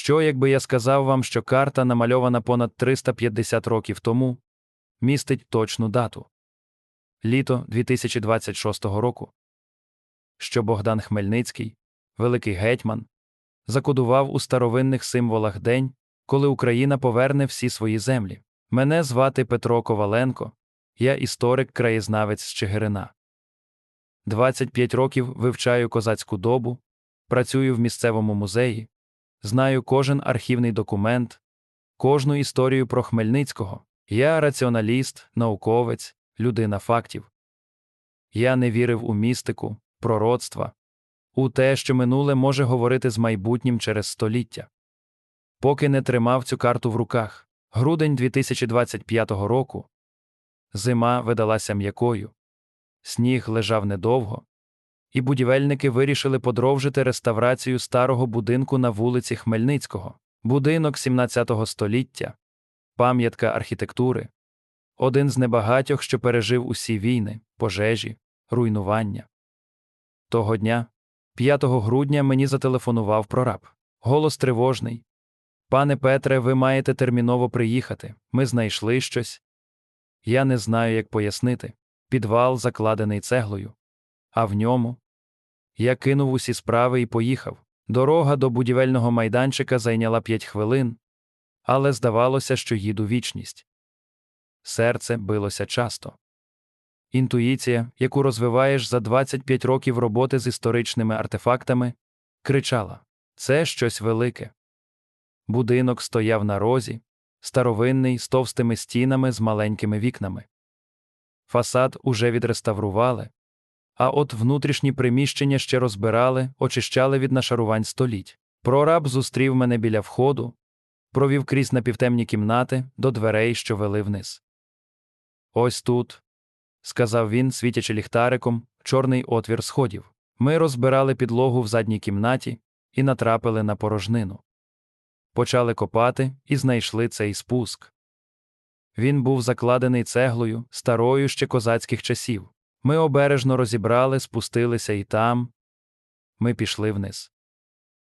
Що, якби я сказав вам, що карта, намальована понад 350 років тому, містить точну дату літо 2026 року, що Богдан Хмельницький, великий гетьман, закодував у старовинних символах день, коли Україна поверне всі свої землі. Мене звати Петро Коваленко, я історик-краєзнавець з Чигирина. 25 років вивчаю козацьку добу, працюю в місцевому музеї, знаю кожен архівний документ, кожну історію про Хмельницького. Я раціоналіст, науковець, людина фактів. Я не вірив у містику, пророцтва, у те, що минуле може говорити з майбутнім через століття. Поки не тримав цю карту в руках, грудень 2025 року, зима видалася м'якою, сніг лежав недовго, і будівельники вирішили подовжити реставрацію старого будинку на вулиці Хмельницького, будинок 17 століття, пам'ятка архітектури, один з небагатьох, що пережив усі війни, пожежі, руйнування. Того дня, 5 грудня, мені зателефонував прораб. Голос тривожний. Пане Петре, ви маєте терміново приїхати. Ми знайшли щось. Я не знаю, як пояснити. Підвал закладений цеглою. А в ньому. Я кинув усі справи і поїхав. Дорога до будівельного майданчика зайняла п'ять хвилин, але здавалося, що їду вічність. Серце билося часто. Інтуїція, яку розвиваєш за 25 років роботи з історичними артефактами, кричала це щось велике. Будинок стояв на розі, старовинний, з товстими стінами з маленькими вікнами. Фасад уже відреставрували, а от внутрішні приміщення ще розбирали, очищали від нашарувань століть. Прораб зустрів мене біля входу, провів крізь напівтемні кімнати до дверей, що вели вниз. Ось тут, сказав він, світячи ліхтариком, чорний отвір сходів. Ми розбирали підлогу в задній кімнаті і натрапили на порожнину. Почали копати і знайшли цей спуск. Він був закладений цеглою, старою ще козацьких часів. Ми обережно розібрали, спустилися і там. Ми пішли вниз.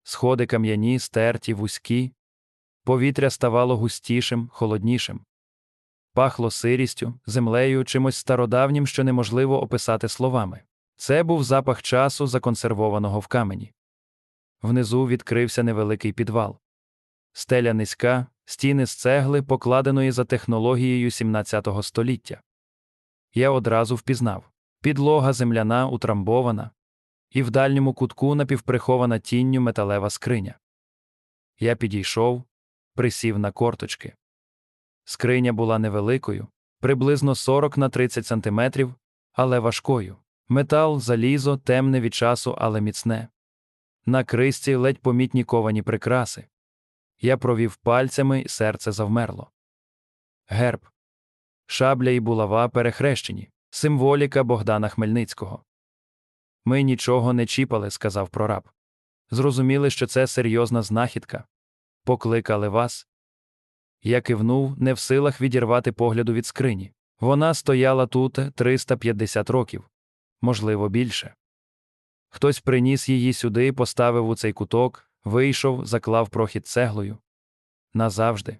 Сходи кам'яні, стерті, вузькі. Повітря ставало густішим, холоднішим. Пахло сирістю, землею, чимось стародавнім, що неможливо описати словами. Це був запах часу, законсервованого в камені. Внизу відкрився невеликий підвал. Стеля низька, стіни з цегли, покладеної за технологією 17 століття. Я одразу впізнав підлога земляна, утрамбована, і в дальньому кутку напівприхована тінню металева скриня. Я підійшов, присів на корточки. Скриня була невеликою, приблизно 40 на 30 сантиметрів, але важкою. Метал, залізо, темне від часу, але міцне. На крисці ледь помітні ковані прикраси. Я провів пальцями, і серце завмерло. Герб. Шабля і булава перехрещені, символіка Богдана Хмельницького. Ми нічого не чіпали, сказав прораб. Зрозуміли, що це серйозна знахідка. Покликали вас. Я кивнув, не в силах відірвати погляду від скрині. Вона стояла тут 350 років, можливо, більше. Хтось приніс її сюди, поставив у цей куток, вийшов, заклав прохід цеглою. Назавжди.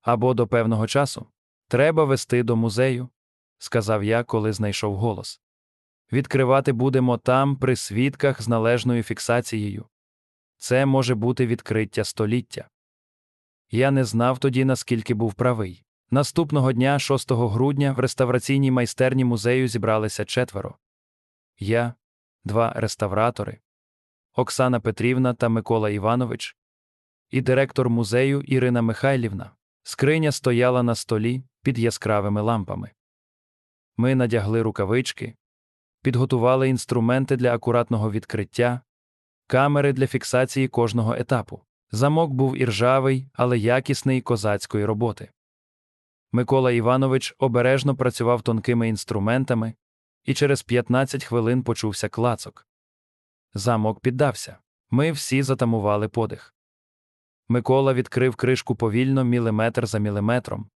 Або до певного часу. Треба вести до музею, сказав я, коли знайшов голос. Відкривати будемо там, при свідках з належною фіксацією. Це може бути відкриття століття. Я не знав тоді, наскільки був правий. Наступного дня, 6 грудня, в реставраційній майстерні музею зібралися четверо. Я, два реставратори, Оксана Петрівна та Микола Іванович, і директор музею Ірина Михайлівна. Скриня стояла на столі під яскравими лампами. Ми надягли рукавички, підготували інструменти для акуратного відкриття, камери для фіксації кожного етапу. Замок був іржавий, але якісний козацької роботи. Микола Іванович обережно працював тонкими інструментами, і через 15 хвилин почувся клацок. Замок піддався. Ми всі затамували подих. Микола відкрив кришку повільно, міліметр за міліметром.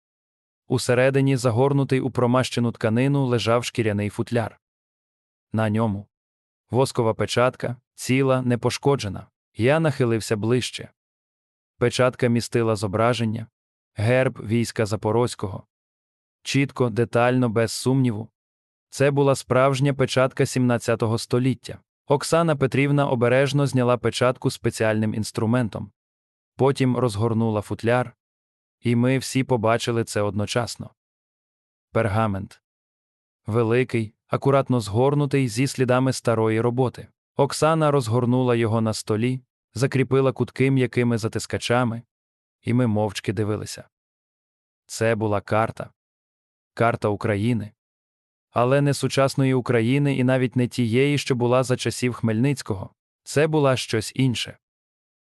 Усередині, загорнутий у промащену тканину, лежав шкіряний футляр. На ньому воскова печатка, ціла, непошкоджена. Я нахилився ближче. Печатка містила зображення, герб війська Запорозького. Чітко, детально, без сумніву. Це була справжня печатка 17 століття. Оксана Петрівна обережно зняла печатку спеціальним інструментом. Потім розгорнула футляр, і ми всі побачили це одночасно. Пергамент. Великий, акуратно згорнутий зі слідами старої роботи. Оксана розгорнула його на столі, закріпила кутки м'якими затискачами, і ми мовчки дивилися. Це була карта. Карта України. Але не сучасної України і навіть не тієї, що була за часів Хмельницького. Це була щось інше.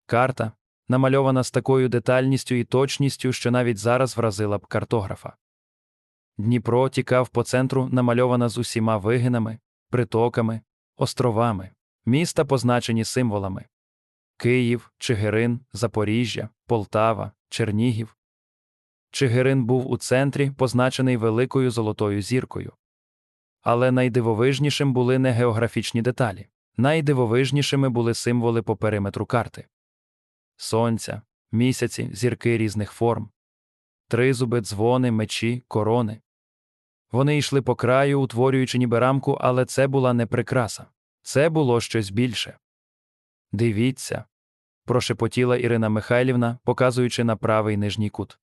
Карта, намальована з такою детальністю і точністю, що навіть зараз вразила б картографа. Дніпро тікав по центру, намальована з усіма вигинами, притоками, островами, міста позначені символами Київ, Чигирин, Запоріжжя, Полтава, Чернігів. Чигирин був у центрі, позначений великою золотою зіркою. Але найдивовижнішим були не географічні деталі. Найдивовижнішими були символи по периметру карти сонця, місяці, зірки різних форм, тризуби, дзвони, мечі, корони. Вони йшли по краю, утворюючи ніби рамку, але це була не прикраса. Це було щось більше. Дивіться. прошепотіла Ірина Михайлівна, показуючи на правий нижній кут.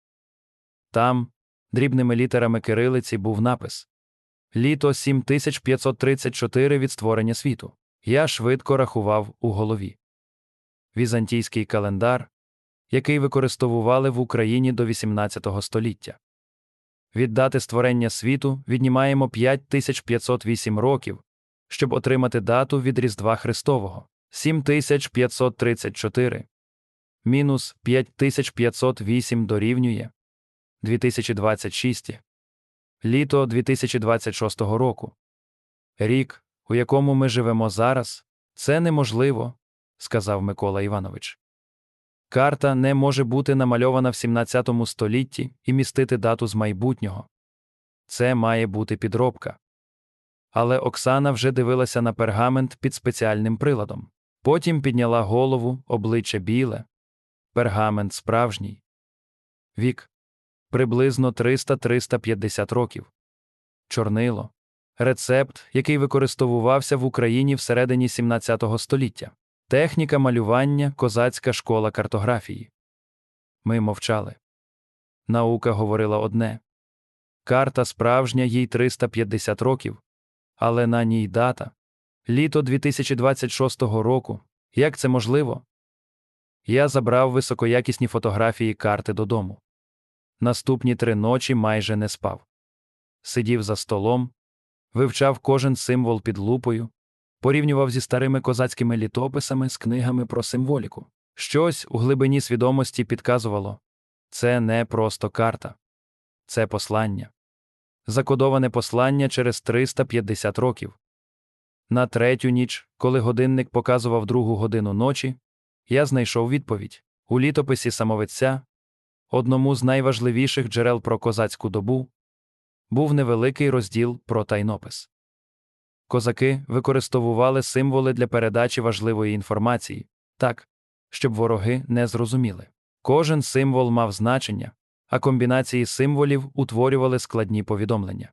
Там, дрібними літерами кирилиці, був напис Літо 7534 від створення світу. Я швидко рахував у голові. Візантійський календар, який використовували в Україні до XVIII століття. Від дати створення світу віднімаємо 5508 років, щоб отримати дату від Різдва Христового 7534 мінус 5508 дорівнює 2026 літо 2026 року. Рік, у якому ми живемо зараз, це неможливо, сказав Микола Іванович. Карта не може бути намальована в 17 столітті і містити дату з майбутнього. Це має бути підробка. Але Оксана вже дивилася на пергамент під спеціальним приладом. Потім підняла голову, обличчя біле. Пергамент справжній. Вік приблизно 300-350 років. Чорнило рецепт, який використовувався в Україні всередині 17 століття. Техніка малювання, козацька школа картографії. Ми мовчали. Наука говорила одне карта справжня, їй 350 років, але на ній дата літо 2026 року. Як це можливо? Я забрав високоякісні фотографії карти додому. Наступні три ночі майже не спав. Сидів за столом, вивчав кожен символ під лупою, порівнював зі старими козацькими літописами з книгами про символіку. Щось у глибині свідомості підказувало це не просто карта, це послання. Закодоване послання через 350 років. На третю ніч, коли годинник показував другу годину ночі, я знайшов відповідь у літописі самовиця, одному з найважливіших джерел про козацьку добу, був невеликий розділ про тайнопис. Козаки використовували символи для передачі важливої інформації так, щоб вороги не зрозуміли. Кожен символ мав значення, а комбінації символів утворювали складні повідомлення.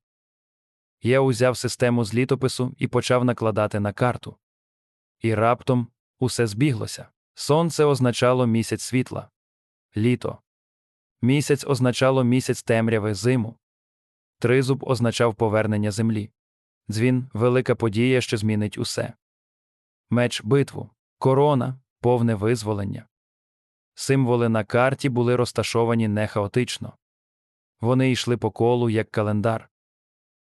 Я узяв систему з літопису і почав накладати на карту. І раптом усе збіглося. Сонце означало місяць світла, літо. Місяць означало місяць темряви зиму. Тризуб означав повернення землі. Дзвін велика подія, що змінить усе. Меч битву, корона, повне визволення. Символи на карті були розташовані не хаотично. Вони йшли по колу як календар.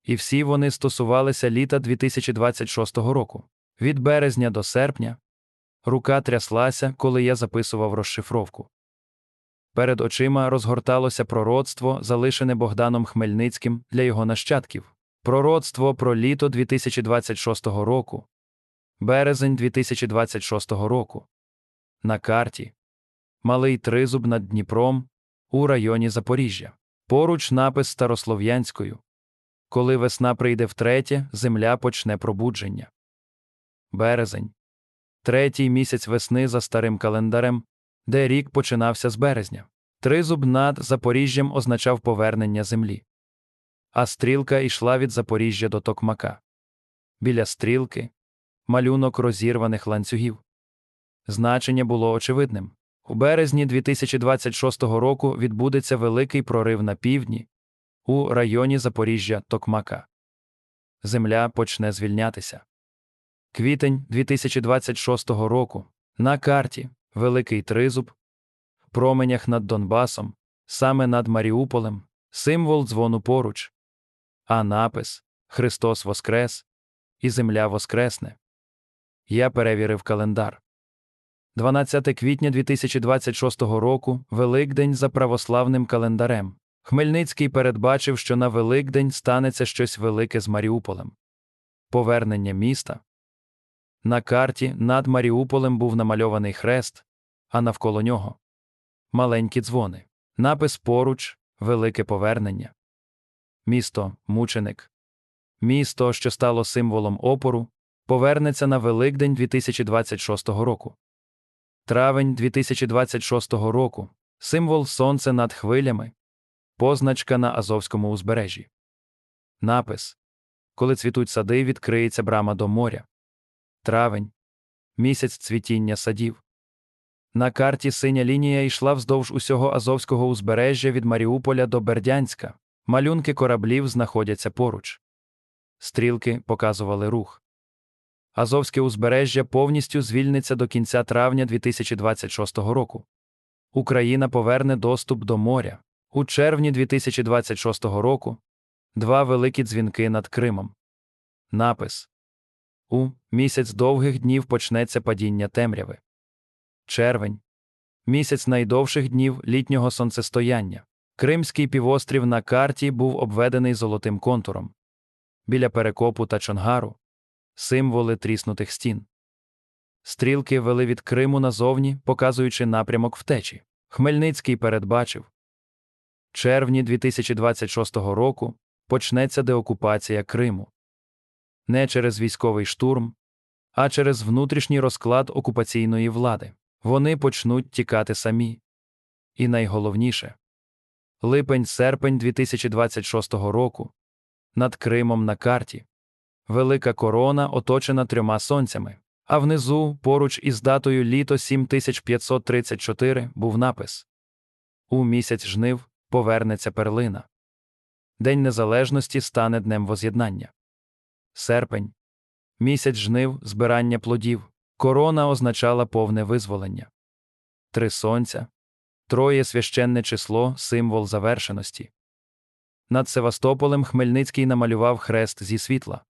І всі вони стосувалися літа 2026 року. Від березня до серпня рука тряслася, коли я записував розшифровку. Перед очима розгорталося пророцтво, залишене Богданом Хмельницьким для його нащадків. Пророцтво про літо 2026 року, березень 2026 року. На карті Малий тризуб над Дніпром у районі Запоріжжя. Поруч напис старослов'янською Коли весна прийде втретє, земля почне пробудження. Березень. Третій місяць весни за старим календарем де рік починався з березня. Тризуб над Запоріжжям означав повернення землі. А стрілка йшла від Запоріжжя до Токмака. Біля стрілки малюнок розірваних ланцюгів. Значення було очевидним. У березні 2026 року відбудеться великий прорив на півдні у районі Запоріжжя Токмака. Земля почне звільнятися. Квітень 2026 року на карті Великий Тризуб, променях над Донбасом, саме над Маріуполем, символ дзвону поруч, а напис Христос Воскрес і Земля Воскресне. Я перевірив календар. 12 квітня 2026 року Великдень за православним календарем. Хмельницький передбачив, що на Великдень станеться щось велике з Маріуполем. Повернення міста. На карті над Маріуполем був намальований хрест, а навколо нього маленькі дзвони. Напис поруч Велике повернення. Місто мученик. Місто, що стало символом опору, повернеться на Великдень 2026 року. Травень 2026 року символ Сонце над хвилями, позначка на Азовському узбережжі. Напис Коли цвітуть сади, відкриється брама до моря. Травень місяць цвітіння садів. На карті синя лінія йшла вздовж усього Азовського узбережжя від Маріуполя до Бердянська. Малюнки кораблів знаходяться поруч. Стрілки показували рух. Азовське узбережжя повністю звільниться до кінця травня 2026 року. Україна поверне доступ до моря. У червні 2026 року два великі дзвінки над Кримом. Напис У місяць довгих днів почнеться падіння темряви. Червень місяць найдовших днів літнього сонцестояння. Кримський півострів на карті був обведений золотим контуром. Біля перекопу та чонгару символи тріснутих стін. Стрілки вели від Криму назовні, показуючи напрямок втечі. Хмельницький передбачив червні 2026 року почнеться деокупація Криму. Не через військовий штурм, а через внутрішній розклад окупаційної влади. Вони почнуть тікати самі. І найголовніше липень-серпень 2026 року над Кримом на карті велика корона оточена трьома сонцями, а внизу, поруч із датою літо 7534, був напис У місяць жнив повернеться перлина. День Незалежності стане днем воз'єднання. Серпень. Місяць жнив збирання плодів. Корона означала повне визволення. Три сонця. Троє священне число символ завершеності. Над Севастополем Хмельницький намалював хрест зі світла.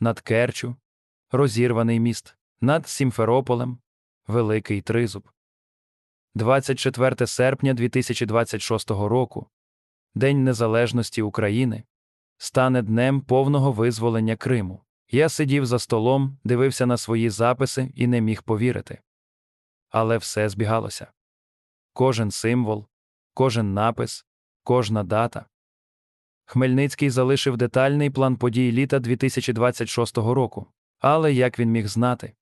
Над Керчу розірваний міст, над Сімферополем Великий Тризуб. 24 серпня 2026 року День Незалежності України стане днем повного визволення Криму. Я сидів за столом, дивився на свої записи і не міг повірити. Але все збігалося. Кожен символ, кожен напис, кожна дата. Хмельницький залишив детальний план подій літа 2026 року. Але як він міг знати?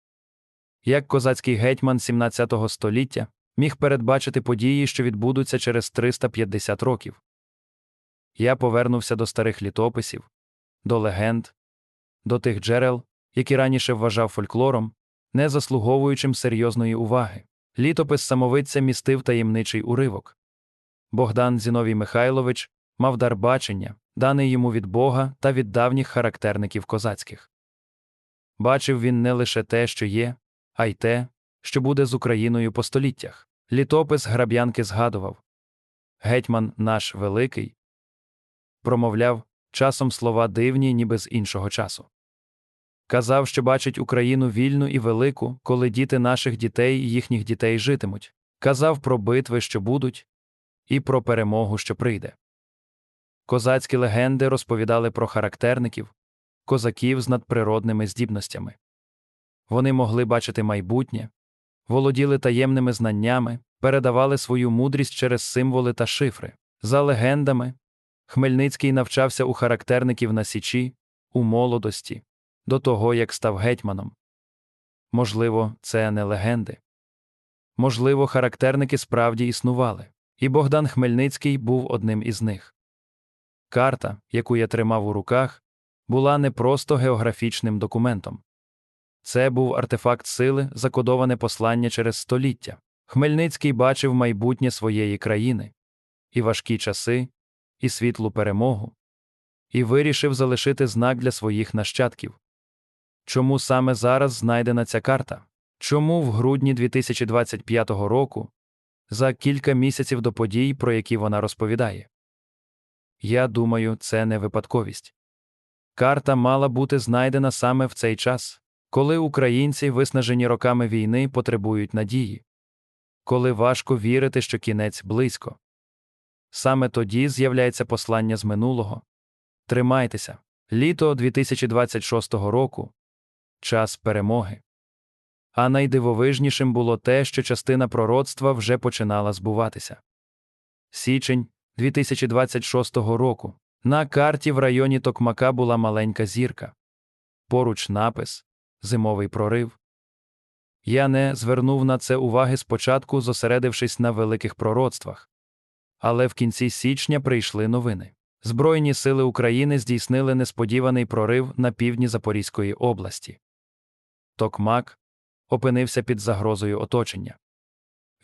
Як козацький гетьман 17 століття міг передбачити події, що відбудуться через 350 років? Я повернувся до старих літописів, до легенд, до тих джерел, які раніше вважав фольклором, не заслуговуючим серйозної уваги. Літопис самовидця містив таємничий уривок. Богдан Зіновій Михайлович мав дар бачення, даний йому від Бога та від давніх характерників козацьких. Бачив він не лише те, що є, а й те, що буде з Україною по століттях. Літопис граб'янки згадував Гетьман наш великий. Промовляв часом слова дивні, ніби з іншого часу. Казав, що бачить Україну вільну і велику, коли діти наших дітей і їхніх дітей житимуть. Казав про битви, що будуть, і про перемогу, що прийде. Козацькі легенди розповідали про характерників, козаків з надприродними здібностями. Вони могли бачити майбутнє, володіли таємними знаннями, передавали свою мудрість через символи та шифри. За легендами, Хмельницький навчався у характерників на Січі, у молодості, до того, як став гетьманом. Можливо, це не легенди. Можливо, характерники справді існували, і Богдан Хмельницький був одним із них. Карта, яку я тримав у руках, була не просто географічним документом. Це був артефакт сили, закодоване послання через століття. Хмельницький бачив майбутнє своєї країни, і важкі часи, і світлу перемогу, і вирішив залишити знак для своїх нащадків. Чому саме зараз знайдена ця карта? Чому в грудні 2025 року, за кілька місяців до подій, про які вона розповідає? Я думаю, це не випадковість. Карта мала бути знайдена саме в цей час, коли українці, виснажені роками війни, потребують надії, коли важко вірити, що кінець близько. Саме тоді з'являється послання з минулого. Тримайтеся, літо 2026 року, час перемоги. А найдивовижнішим було те, що частина пророцтва вже починала збуватися. Січень 2026 року. На карті в районі Токмака була маленька зірка. Поруч напис Зимовий прорив. Я не звернув на це уваги спочатку, зосередившись на великих пророцтвах. Але в кінці січня прийшли новини. Збройні сили України здійснили несподіваний прорив на півдні Запорізької області. Токмак опинився під загрозою оточення.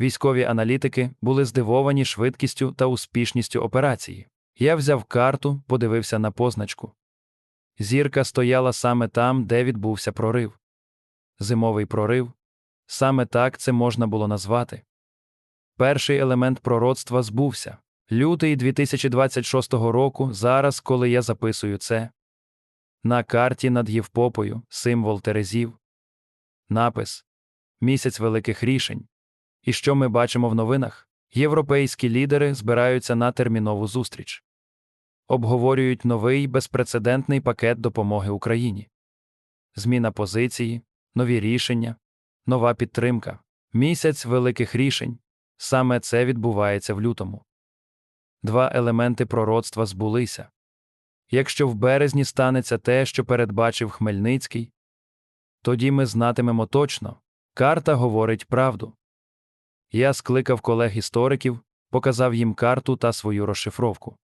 Військові аналітики були здивовані швидкістю та успішністю операції. Я взяв карту, подивився на позначку. Зірка стояла саме там, де відбувся прорив. Зимовий прорив. Саме так це можна було назвати. Перший елемент пророцтва збувся. Лютий 2026 року, зараз, коли я записую це. На карті над Євпопою символ Терезів. Напис Місяць великих рішень. І що ми бачимо в новинах? Європейські лідери збираються на термінову зустріч. Обговорюють новий безпрецедентний пакет допомоги Україні. Зміна позиції, нові рішення, нова підтримка, місяць великих рішень. Саме це відбувається в лютому. Два елементи пророцтва збулися. Якщо в березні станеться те, що передбачив Хмельницький, тоді ми знатимемо точно карта говорить правду. Я скликав колег істориків, показав їм карту та свою розшифровку.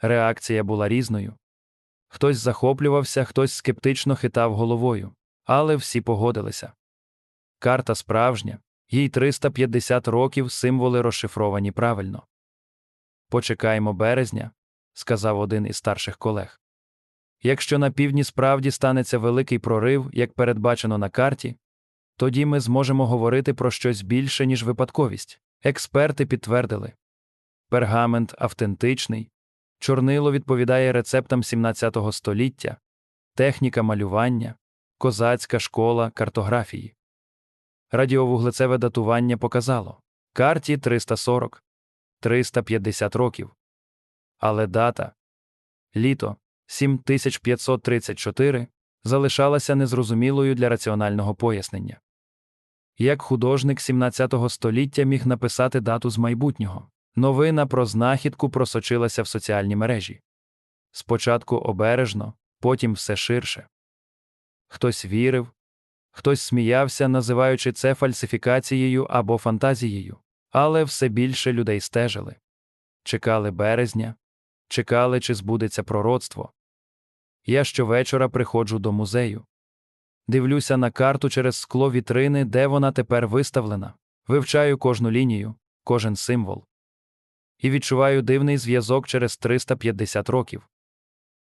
Реакція була різною. Хтось захоплювався, хтось скептично хитав головою, але всі погодилися. Карта справжня, їй 350 років символи розшифровані правильно. Почекаємо березня, сказав один із старших колег. Якщо на півдні справді станеться великий прорив, як передбачено на карті, тоді ми зможемо говорити про щось більше, ніж випадковість. Експерти підтвердили пергамент автентичний, чорнило відповідає рецептам 17 століття, техніка малювання, козацька школа картографії. Радіовуглецеве датування показало карті 340 350 років. Але дата літо 7534 залишалася незрозумілою для раціонального пояснення. Як художник 17 століття міг написати дату з майбутнього, новина про знахідку просочилася в соціальні мережі. Спочатку обережно, потім все ширше. Хтось вірив, хтось сміявся, називаючи це фальсифікацією або фантазією, але все більше людей стежили. Чекали березня, чекали, чи збудеться пророцтво. Я щовечора приходжу до музею. Дивлюся на карту через скло вітрини, де вона тепер виставлена, вивчаю кожну лінію, кожен символ. І відчуваю дивний зв'язок через 350 років.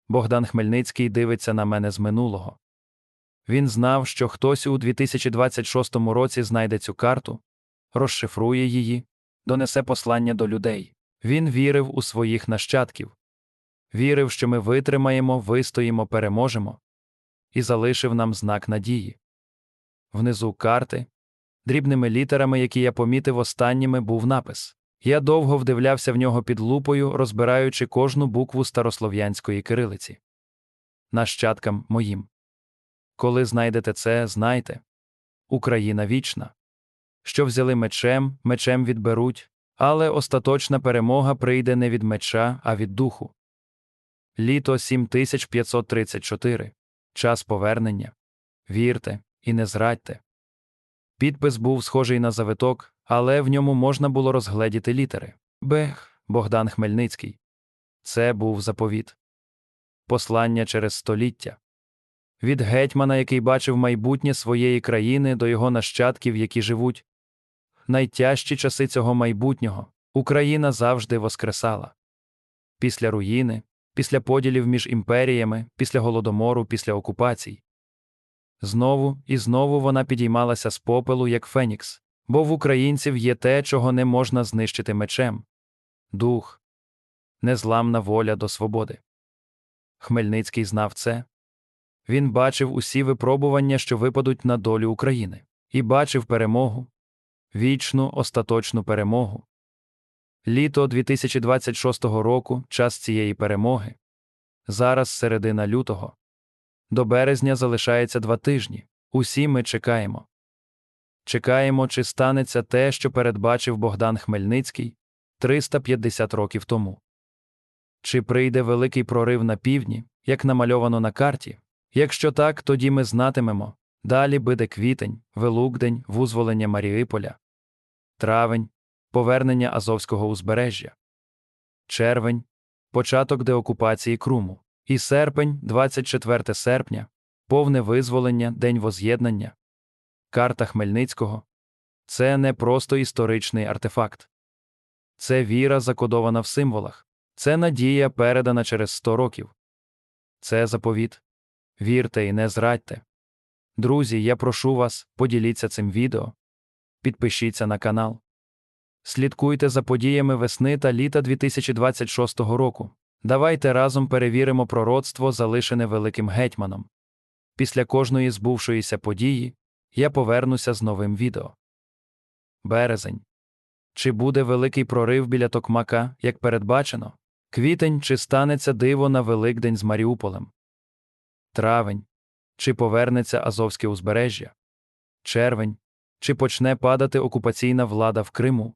Богдан Хмельницький дивиться на мене з минулого. Він знав, що хтось у 2026 році знайде цю карту, розшифрує її, донесе послання до людей. Він вірив у своїх нащадків, вірив, що ми витримаємо, вистоїмо, переможемо, і залишив нам знак надії. Внизу карти, дрібними літерами, які я помітив останніми, був напис. Я довго вдивлявся в нього під лупою, розбираючи кожну букву старослов'янської кирилиці. Нащадкам моїм. Коли знайдете це, знайте Україна вічна. Що взяли мечем, мечем відберуть, але остаточна перемога прийде не від меча, а від духу. Літо 7534. Час повернення. Вірте і не зрадьте. Підпис був схожий на завиток, але в ньому можна було розгледіти літери. Бех, Богдан Хмельницький. Це був заповіт. Послання через століття. Від гетьмана, який бачив майбутнє своєї країни, до його нащадків, які живуть. Найтяжчі часи цього майбутнього Україна завжди воскресала. Після руїни, після поділів між імперіями, після голодомору, після окупацій. Знову і знову вона підіймалася з попелу, як фенікс, бо в українців є те, чого не можна знищити мечем дух, незламна воля до свободи. Хмельницький знав це. Він бачив усі випробування, що випадуть на долю України, і бачив перемогу, вічну остаточну перемогу. Літо 2026 року час цієї перемоги. Зараз середина лютого. До березня залишається два тижні. Усі ми чекаємо. Чекаємо, чи станеться те, що передбачив Богдан Хмельницький 350 років тому. Чи прийде великий прорив на півдні, як намальовано на карті? Якщо так, тоді ми знатимемо. Далі буде квітень, Великдень, визволення Маріуполя, травень, повернення Азовського узбережжя, червень, початок деокупації Круму, і серпень, 24 серпня, повне визволення, День воз'єднання. Карта Хмельницького це не просто історичний артефакт. Це віра, закодована в символах, це надія, передана через 100 років. Це заповіт. Вірте і не зрадьте. Друзі, я прошу вас, поділіться цим відео. Підпишіться на канал. Слідкуйте за подіями весни та літа 2026 року. Давайте разом перевіримо пророцтво, залишене великим гетьманом. Після кожної збувшоїся події я повернуся з новим відео. Березень. Чи буде великий прорив біля Токмака, як передбачено? Квітень, чи станеться диво на Великдень з Маріуполем? Травень. Чи повернеться Азовське узбережжя? Червень. Чи почне падати окупаційна влада в Криму?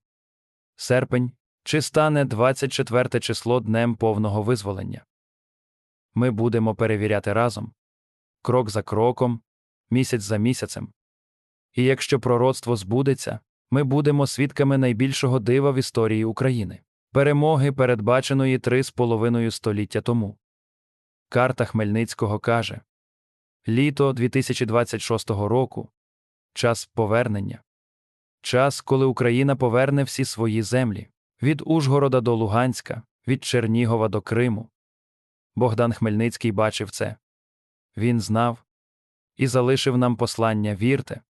Серпень. Чи стане 24 число днем повного визволення? Ми будемо перевіряти разом, крок за кроком, місяць за місяцем. І якщо пророцтво збудеться, ми будемо свідками найбільшого дива в історії України перемоги, передбаченої три з половиною століття тому. Карта Хмельницького каже Літо 2026 року час повернення. Час, коли Україна поверне всі свої землі від Ужгорода до Луганська, від Чернігова до Криму. Богдан Хмельницький бачив це. Він знав і залишив нам послання вірте.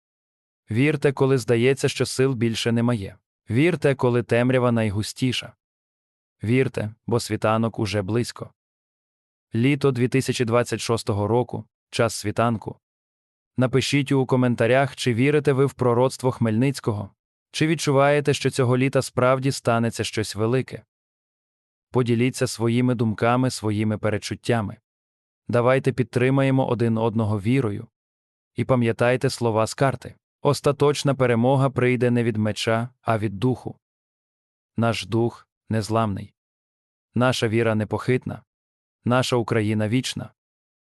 Вірте, коли здається, що сил більше немає. Вірте, коли темрява найгустіша. Вірте, бо світанок уже близько. Літо 2026 року час світанку. Напишіть у коментарях, чи вірите ви в пророцтво Хмельницького, чи відчуваєте, що цього літа справді станеться щось велике. Поділіться своїми думками, своїми перечуттями. Давайте підтримаємо один одного вірою. І пам'ятайте слова з карти остаточна перемога прийде не від меча, а від духу. Наш дух незламний. Наша віра непохитна. Наша Україна вічна.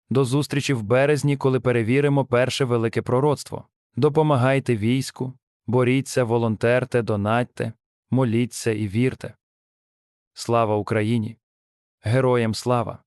До зустрічі в березні, коли перевіримо перше велике пророцтво. Допомагайте війську, боріться, волонтерте, донатьте, моліться і вірте. Слава Україні! Героям слава!